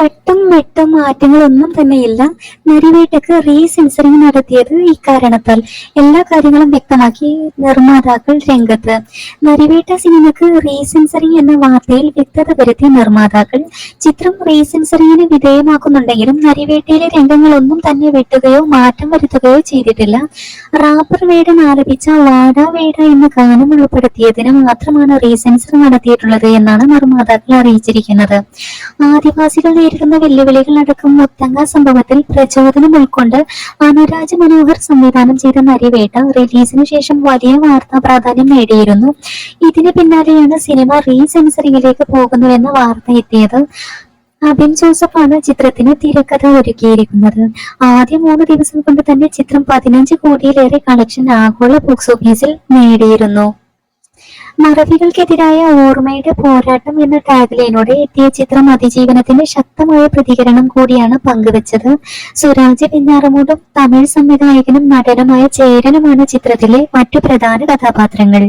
കട്ടും വെട്ടും മാറ്റങ്ങളൊന്നും തന്നെയില്ല. നരിവേട്ടക്ക് റീസെൻസറിങ് നടത്തിയത് കാരണത്താൽ. എല്ലാ കാര്യങ്ങളും വ്യക്തമാക്കി നിർമ്മാതാക്കൾ രംഗത്ത്. നരിവേട്ട സിനിമക്ക് റീസെൻസറിങ് എന്ന വാർത്തയിൽ വ്യക്തത വരുത്തിയ നിർമ്മാതാക്കൾ. ചിത്രം റീസെൻസറിങ്ങിന് വിധേയമാക്കുന്നുണ്ടെങ്കിലും നരിവേട്ടയിലെ രംഗങ്ങളൊന്നും തന്നെ വെട്ടുകയോ മാറ്റം വരുത്തുകയോ ചെയ്തിട്ടില്ല. റാപ്പർ വേടൻ ആലപിച്ച വാടാ വേട എന്ന ഗാനം ഉൾപ്പെടുത്തിയതിന് മാത്രമാണ് റീസെൻസർ നടത്തിയിട്ടുള്ളത് എന്നാണ് നിർമ്മാതാക്കൾ അറിയിച്ചിരിക്കുന്നത്. ആദിവാസികൾ നേരിടുന്ന വെല്ലുവിളികൾ അടക്കം മുത്തങ്ങ സംഭവത്തിൽ പ്രചോദനം ഉൾക്കൊണ്ട് അനുരാജ് മനോഹർ സംവിധാനം ചെയ്ത നരിവേട്ട റിലീസിന് ശേഷം വലിയ വാർത്താ പ്രാധാന്യം നേടിയിരുന്നു. ഇതിന് പിന്നാലെയാണ് സിനിമ റീസെൻസറിംഗിലേക്ക് പോകുന്നുവെന്ന വാർത്ത എത്തിയത്. അബിൻ ജോസഫാണ് ചിത്രത്തിന് തിരക്കഥ ഒരുക്കിയിരിക്കുന്നത്. ആദ്യ മൂന്ന് ദിവസം കൊണ്ട് തന്നെ ചിത്രം പതിനഞ്ച് കോടിയിലേറെ കളക്ഷൻ ആഗോള ബോക്സ് ഓഫീസിൽ നേടിയിരുന്നു. മറവികൾക്കെതിരായ ഓർമ്മയുടെ പോരാട്ടം എന്ന ടാഗ്ലൈനോടെ എത്തിയ ചിത്രം അതിജീവനത്തിന്റെ ശക്തമായ പ്രതികരണം കൂടിയാണ് പങ്കുവച്ചത്. സുരാജ് പിന്നാറമൂടും തമിഴ് സംവിധായകനും നടനുമായ ചേരനുമാണ് ചിത്രത്തിലെ മറ്റു പ്രധാന കഥാപാത്രങ്ങൾ.